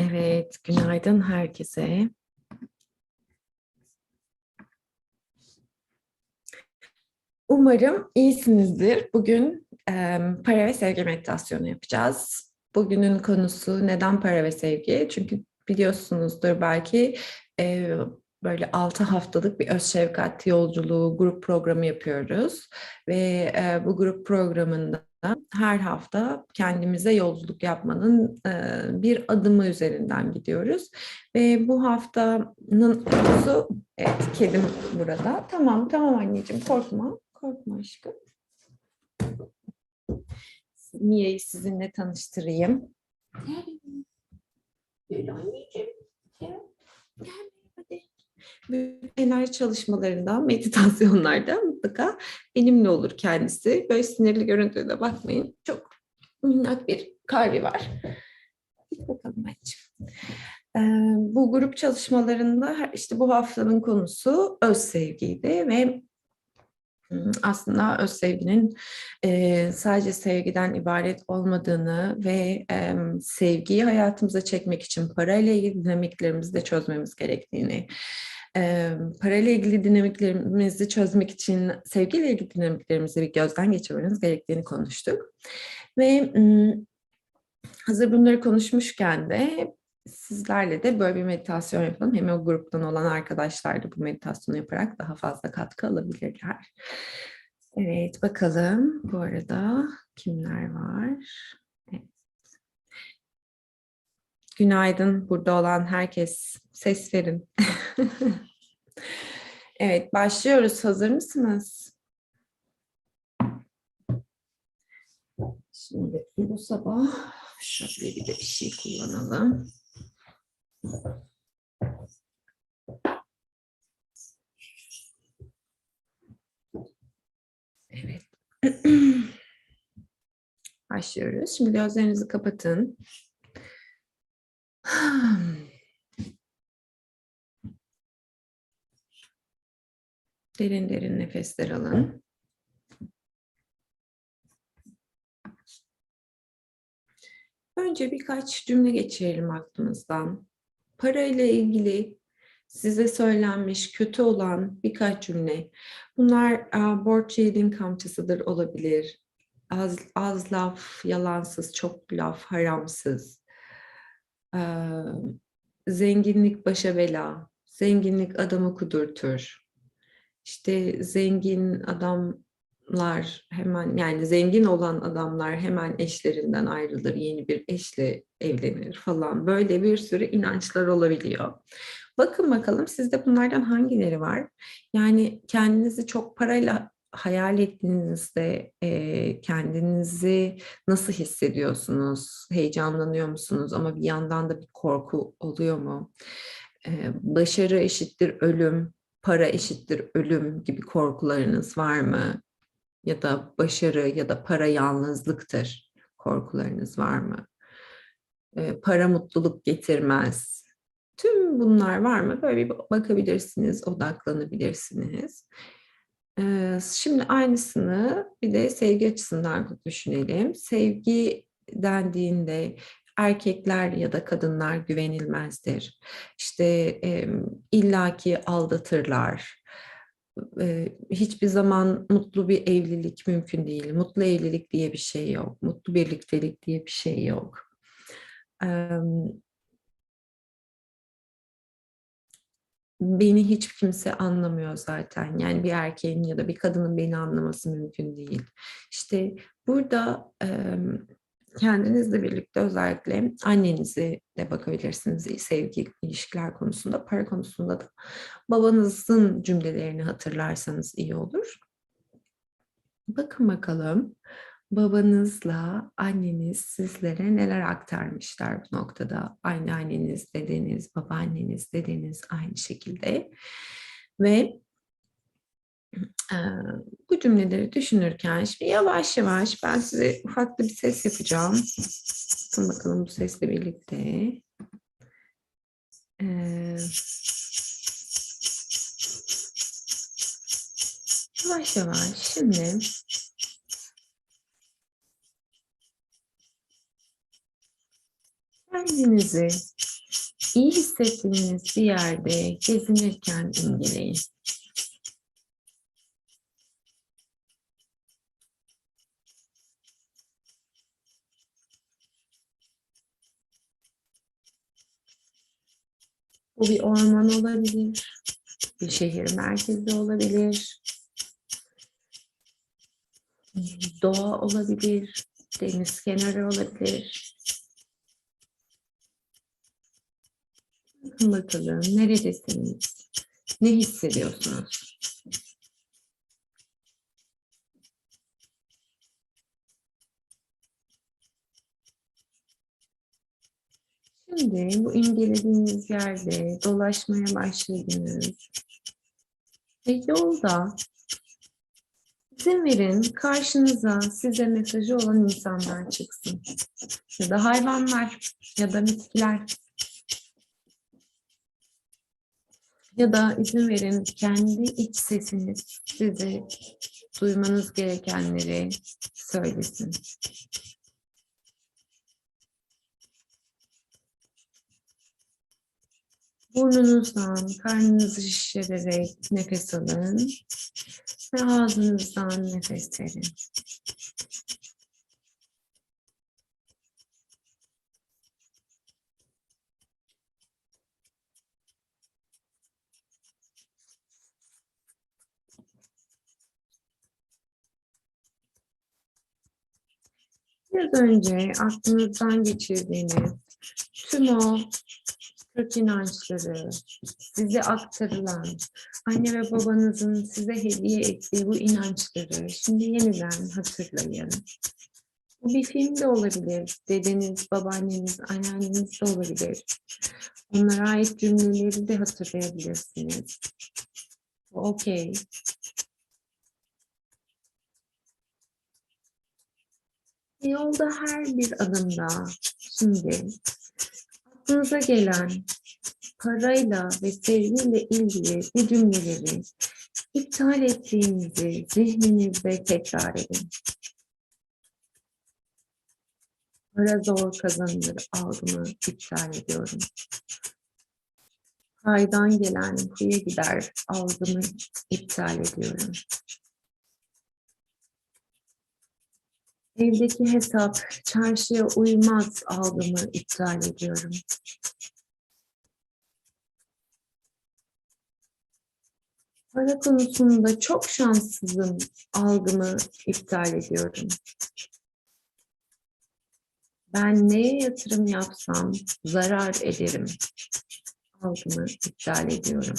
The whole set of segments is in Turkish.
Evet, günaydın herkese. Umarım iyisinizdir. Bugün e, para ve sevgi meditasyonu yapacağız. Bugünün konusu neden para ve sevgi? Çünkü biliyorsunuzdur belki e, böyle 6 haftalık bir öz şefkat yolculuğu grup programı yapıyoruz. Ve e, bu grup programında her hafta kendimize yolculuk yapmanın e, bir adımı üzerinden gidiyoruz. Ve bu haftanın konusu, evet kedim burada. Tamam, tamam anneciğim korkma, korkma aşkım. Mia'yı sizinle tanıştırayım. Gel anneciğim, gel, gel enerji çalışmalarında, meditasyonlarda mutlaka benimle olur kendisi. Böyle sinirli görüntüde bakmayın. Çok minnak bir kalbi var. Bakalım. Ee, bu grup çalışmalarında işte bu haftanın konusu öz sevgiydi ve aslında öz sevginin e, sadece sevgiden ibaret olmadığını ve e, sevgiyi hayatımıza çekmek için parayla ilgili dinamiklerimizi de çözmemiz gerektiğini, e, parayla ilgili dinamiklerimizi çözmek için sevgiyle ilgili dinamiklerimizi bir gözden geçirmeniz gerektiğini konuştuk. Ve hazır bunları konuşmuşken de sizlerle de böyle bir meditasyon yapalım. Hem o gruptan olan arkadaşlar da bu meditasyonu yaparak daha fazla katkı alabilirler. Evet bakalım bu arada kimler var? Evet. Günaydın burada olan herkes ses verin. evet başlıyoruz. Hazır mısınız? Şimdi bu sabah şöyle bir de bir şey kullanalım. Evet. Başlıyoruz. Şimdi gözlerinizi kapatın. Derin derin nefesler alın. Önce birkaç cümle geçirelim aklımızdan. Para ile ilgili size söylenmiş kötü olan birkaç cümle. Bunlar borç yiğidin kamçısıdır olabilir. Az, az laf, yalansız, çok laf, haramsız. E, zenginlik başa bela, zenginlik adamı kudurtur. İşte zengin adamlar hemen yani zengin olan adamlar hemen eşlerinden ayrılır, yeni bir eşle evlenir falan. Böyle bir sürü inançlar olabiliyor. Bakın bakalım sizde bunlardan hangileri var? Yani kendinizi çok parayla hayal ettiğinizde e, kendinizi nasıl hissediyorsunuz? Heyecanlanıyor musunuz? Ama bir yandan da bir korku oluyor mu? E, başarı eşittir ölüm, para eşittir ölüm gibi korkularınız var mı? Ya da başarı ya da para yalnızlıktır korkularınız var mı? E, para mutluluk getirmez. Tüm bunlar var mı? Böyle bir bakabilirsiniz, odaklanabilirsiniz. E, şimdi aynısını bir de sevgi açısından düşünelim. Sevgi dendiğinde erkekler ya da kadınlar güvenilmezdir. İşte illaki aldatırlar. E, hiçbir zaman mutlu bir evlilik mümkün değil. Mutlu evlilik diye bir şey yok. Mutlu birliktelik diye bir şey yok. E, beni hiç kimse anlamıyor zaten. Yani bir erkeğin ya da bir kadının beni anlaması mümkün değil. İşte burada e, kendinizle birlikte özellikle annenizi de bakabilirsiniz sevgi ilişkiler konusunda, para konusunda da babanızın cümlelerini hatırlarsanız iyi olur. Bakın bakalım babanızla anneniz sizlere neler aktarmışlar bu noktada. Aynı anneniz, dedeniz, babaanneniz, dedeniz aynı şekilde. Ve bu cümleleri düşünürken şimdi yavaş yavaş ben size ufak bir ses yapacağım. Bakın bakalım bu sesle birlikte. Ee, yavaş yavaş şimdi Kendinizi iyi hissettiğiniz bir yerde gezinirken imgeleyin. Bu bir orman olabilir, bir şehir merkezi olabilir, doğa olabilir, deniz kenarı olabilir. Bakın bakalım neredesiniz? Ne hissediyorsunuz? Şimdi bu imgelediğiniz yerde dolaşmaya başladınız. Ve yolda izin verin karşınıza size mesajı olan insanlar çıksın. Ya da hayvanlar ya da bitkiler. Ya da izin verin kendi iç sesiniz size duymanız gerekenleri söylesin. Burnunuzdan karnınızı şişirerek nefes alın ve ağzınızdan nefes verin. Biraz önce aklınızdan geçirdiğiniz tüm o kök inançları, size aktarılan, anne ve babanızın size hediye ettiği bu inançları şimdi yeniden hatırlayın. Bu bir film de olabilir, dedeniz, babaanneniz, anneanneniz de olabilir. Onlara ait cümleleri de hatırlayabilirsiniz. Okey. Yolda her bir adımda şimdi aklınıza gelen parayla ve sevgiyle ilgili bu cümleleri iptal ettiğinizi zihninizde tekrar edin. Para zor kazanılır algımı iptal ediyorum. Haydan gelen kuya gider algımı iptal ediyorum. Evdeki hesap çarşıya uymaz algımı iptal ediyorum. Para konusunda çok şanssızım algımı iptal ediyorum. Ben neye yatırım yapsam zarar ederim algımı iptal ediyorum.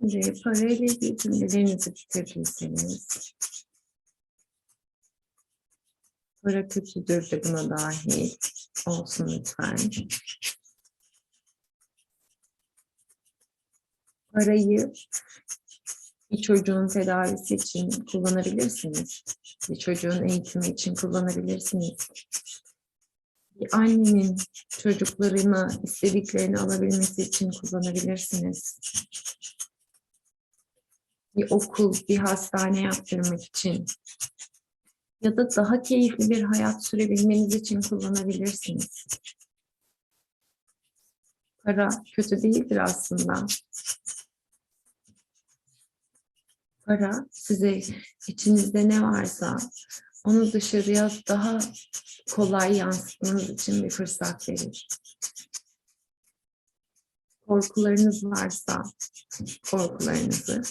Şimdi parayla ilgili cümlelerinizi bitirdiyseniz para kötüdür de buna dahil olsun lütfen. Parayı bir çocuğun tedavisi için kullanabilirsiniz. Bir çocuğun eğitimi için kullanabilirsiniz. Bir annenin çocuklarına istediklerini alabilmesi için kullanabilirsiniz bir okul, bir hastane yaptırmak için ya da daha keyifli bir hayat sürebilmeniz için kullanabilirsiniz. Para kötü değildir aslında. Para size içinizde ne varsa onu dışarıya daha kolay yansıtmanız için bir fırsat verir. Korkularınız varsa korkularınızı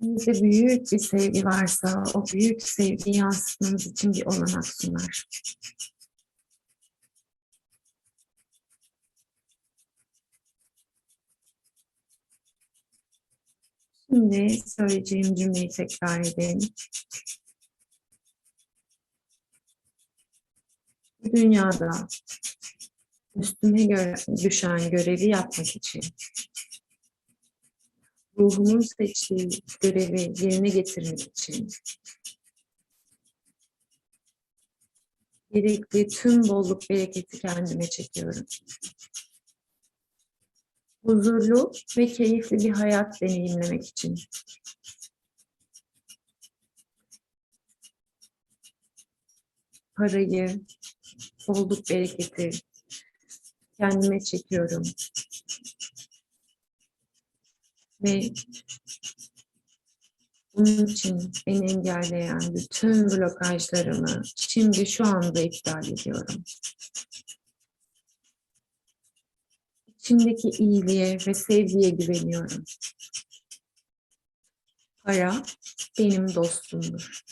İçinizde büyük bir sevgi varsa o büyük sevgiyi yansıtmanız için bir olanak sunar. Şimdi söyleyeceğim cümleyi tekrar. Bu dünyada üstüme göre, düşen görevi yapmak için ruhumun seçtiği görevi yerine getirmek için gerekli tüm bolluk bereketi kendime çekiyorum. Huzurlu ve keyifli bir hayat deneyimlemek için. Parayı, bolluk bereketi kendime çekiyorum. Ve bunun için beni engelleyen bütün blokajlarımı şimdi şu anda iptal ediyorum. İçimdeki iyiliğe ve sevgiye güveniyorum. Para benim dostumdur.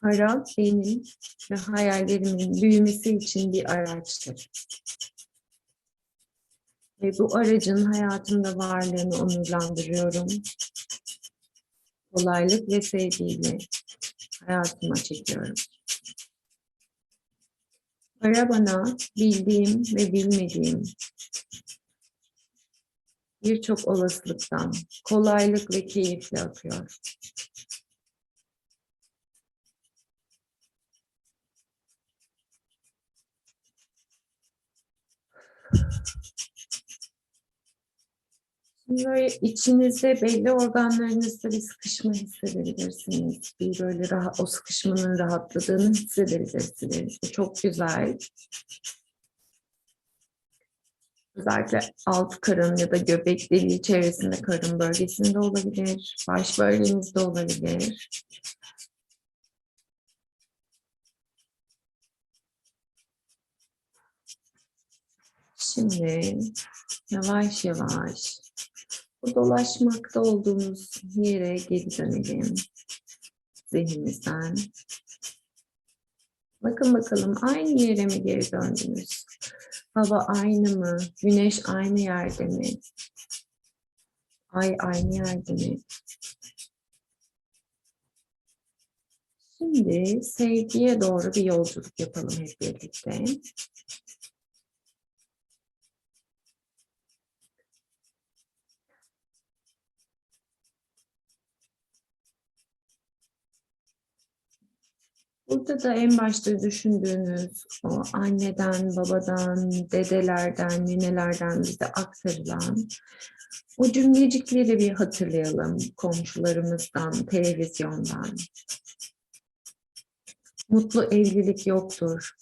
Para benim ve hayallerimin büyümesi için bir araçtır. Ve bu aracın hayatımda varlığını onurlandırıyorum. Kolaylık ve sevgiyle hayatıma çekiyorum. Para bana bildiğim ve bilmediğim birçok olasılıktan kolaylık ve keyifle akıyor. Şimdi Böyle içinizde belli organlarınızda bir sıkışma hissedebilirsiniz. Bir böyle rahat, o sıkışmanın rahatladığını hissedebilirsiniz. Bu çok güzel. Özellikle alt karın ya da göbek deliği çevresinde karın bölgesinde olabilir. Baş bölgenizde olabilir. Şimdi yavaş yavaş bu dolaşmakta olduğumuz yere geri dönelim. Zihnimizden. Bakın bakalım aynı yere mi geri döndünüz? Hava aynı mı? Güneş aynı yerde mi? Ay aynı yerde mi? Şimdi sevgiye doğru bir yolculuk yapalım hep birlikte. Burada da en başta düşündüğünüz o anneden, babadan, dedelerden, ninelerden bize aktarılan o cümlecikleri bir hatırlayalım komşularımızdan, televizyondan. Mutlu evlilik yoktur.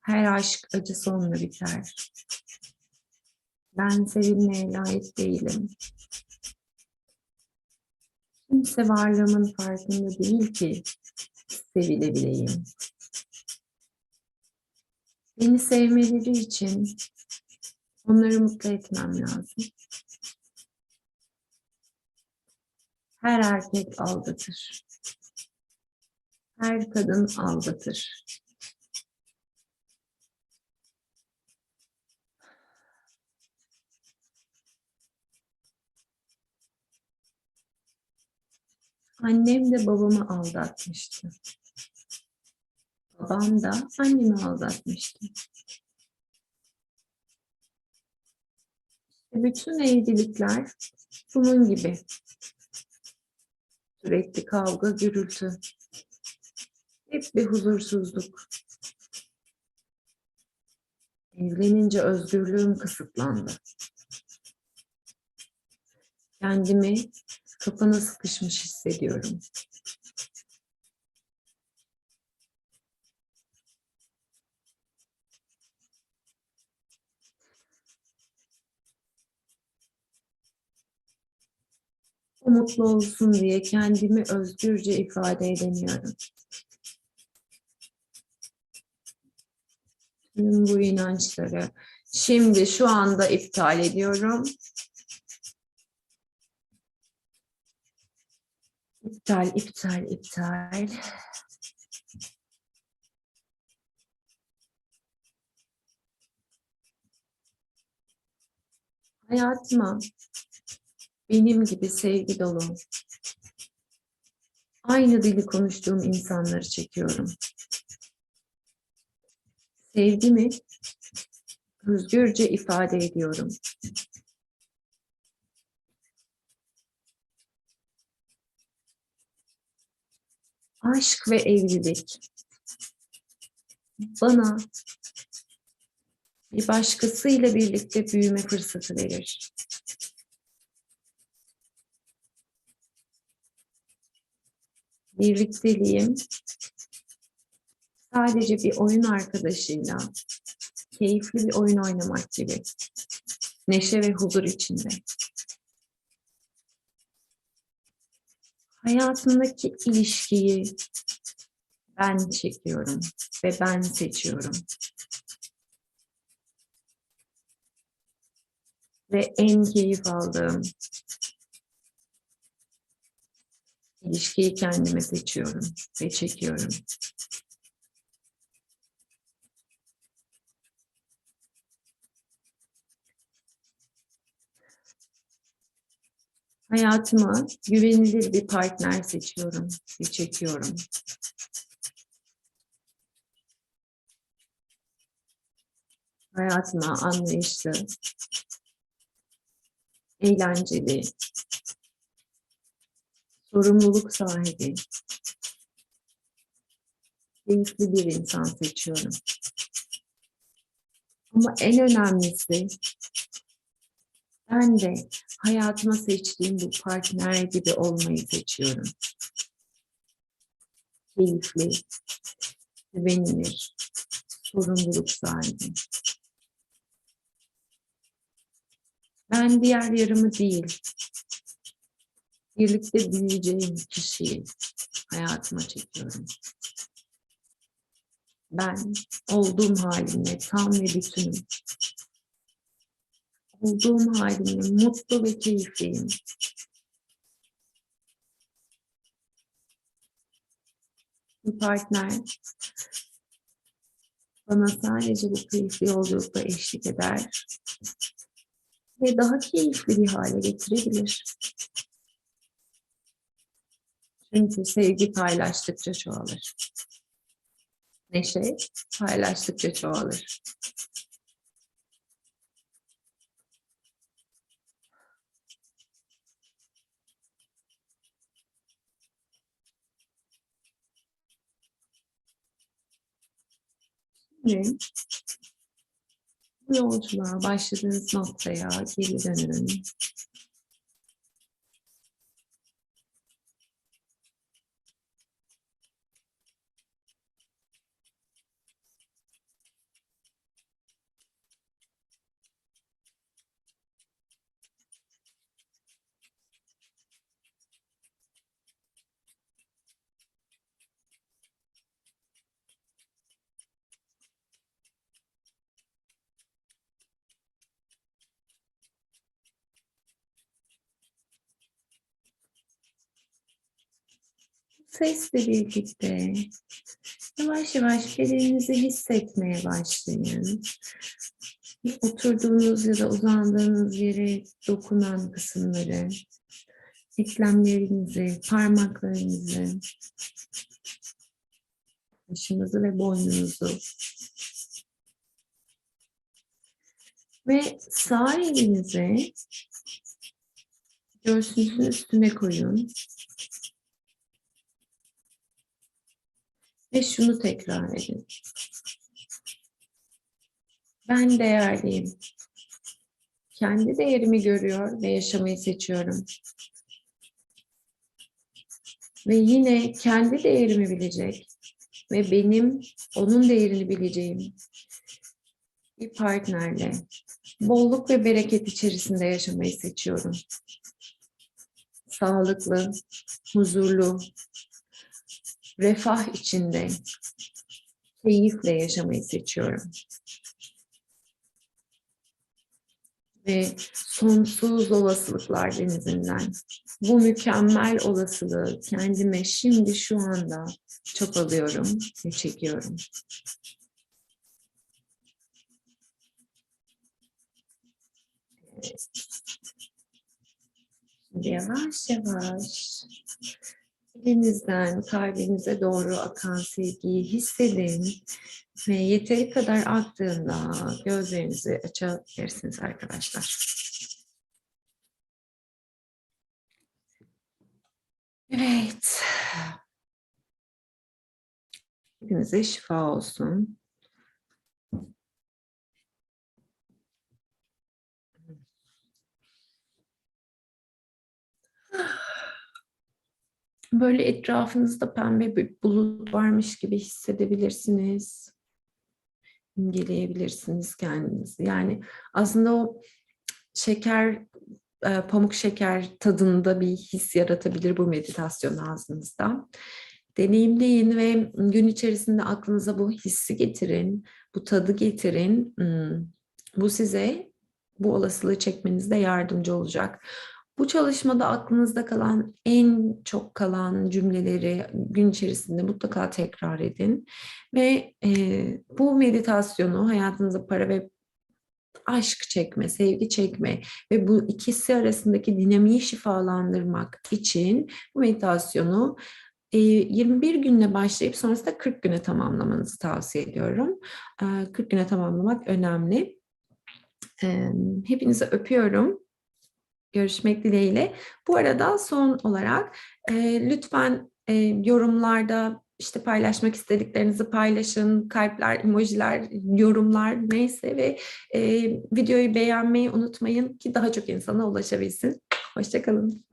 Her aşk acı sonla biter. Ben sevilmeye layık değilim. Kimse varlığımın farkında değil ki sevilebileyim. Beni sevmeleri için onları mutlu etmem lazım. Her erkek aldatır. Her kadın aldatır. Annem de babamı aldatmıştı. Babam da annemi aldatmıştı. Bütün evlilikler bunun gibi. Sürekli kavga, gürültü. Hep bir huzursuzluk. Evlenince özgürlüğüm kısıtlandı. Kendimi kapana sıkışmış hissediyorum. O mutlu olsun diye kendimi özgürce ifade edemiyorum. Tüm bu inançları şimdi şu anda iptal ediyorum. İptal, iptal, iptal. Hayatıma benim gibi sevgi dolu, aynı dili konuştuğum insanları çekiyorum. Sevgimi özgürce ifade ediyorum. Aşk ve evlilik bana bir başkasıyla birlikte büyüme fırsatı verir. Birlikteliğim sadece bir oyun arkadaşıyla keyifli bir oyun oynamak gibi. Neşe ve huzur içinde. Hayatımdaki ilişkiyi ben çekiyorum ve ben seçiyorum. Ve en keyif aldığım ilişkiyi kendime seçiyorum ve çekiyorum. Hayatıma güvenilir bir partner seçiyorum ve çekiyorum. Hayatıma anlayışlı, eğlenceli, sorumluluk sahibi, keyifli bir insan seçiyorum. Ama en önemlisi ben de hayatıma seçtiğim bu partner gibi olmayı seçiyorum. Keyifli, güvenilir, sorumluluk sahibi. Ben diğer yarımı değil, birlikte büyüyeceğim kişiyi hayatıma çekiyorum. Ben olduğum halimle tam ve bütünüm. Olduğum halimle mutlu ve keyifliyim. Bir partner bana sadece bu keyifli yolculukta eşlik eder ve daha keyifli bir hale getirebilir. Çünkü sevgi paylaştıkça çoğalır. Neşe paylaştıkça çoğalır. Şimdi bu yolculuğa başladığınız noktaya geri dönün. Sesle birlikte yavaş yavaş bedeninizi hissetmeye başlayın. Oturduğunuz ya da uzandığınız yere dokunan kısımları, eklemlerinizi, parmaklarınızı, başınızı ve boynunuzu. Ve sağ elinizi göğsünüzün üstüne koyun. Ve şunu tekrar edin. Ben değerliyim. Kendi değerimi görüyor ve yaşamayı seçiyorum. Ve yine kendi değerimi bilecek ve benim onun değerini bileceğim bir partnerle bolluk ve bereket içerisinde yaşamayı seçiyorum. Sağlıklı, huzurlu, refah içinde, keyifle yaşamayı seçiyorum. Ve sonsuz olasılıklar denizinden bu mükemmel olasılığı kendime şimdi şu anda çok alıyorum ve çekiyorum. Şimdi yavaş yavaş elinizden kalbinize doğru akan sevgiyi hissedin ve yeteri kadar aktığında gözlerinizi açabilirsiniz arkadaşlar. Evet. Hepinize şifa olsun. Böyle etrafınızda pembe bir bulut varmış gibi hissedebilirsiniz. İmgeleyebilirsiniz kendinizi. Yani aslında o şeker, e, pamuk şeker tadında bir his yaratabilir bu meditasyon ağzınızda. Deneyimleyin ve gün içerisinde aklınıza bu hissi getirin, bu tadı getirin. Hmm, Bu size bu olasılığı çekmenizde yardımcı olacak. Bu çalışmada aklınızda kalan en çok kalan cümleleri gün içerisinde mutlaka tekrar edin ve e, bu meditasyonu hayatınıza para ve aşk çekme, sevgi çekme ve bu ikisi arasındaki dinamiği şifalandırmak için bu meditasyonu e, 21 günle başlayıp sonrasında 40 güne tamamlamanızı tavsiye ediyorum. E, 40 güne tamamlamak önemli. E, Hepinizi öpüyorum. Görüşmek dileğiyle. Bu arada son olarak e, lütfen e, yorumlarda işte paylaşmak istediklerinizi paylaşın. Kalpler, emojiler, yorumlar neyse ve e, videoyu beğenmeyi unutmayın ki daha çok insana ulaşabilsin. Hoşçakalın.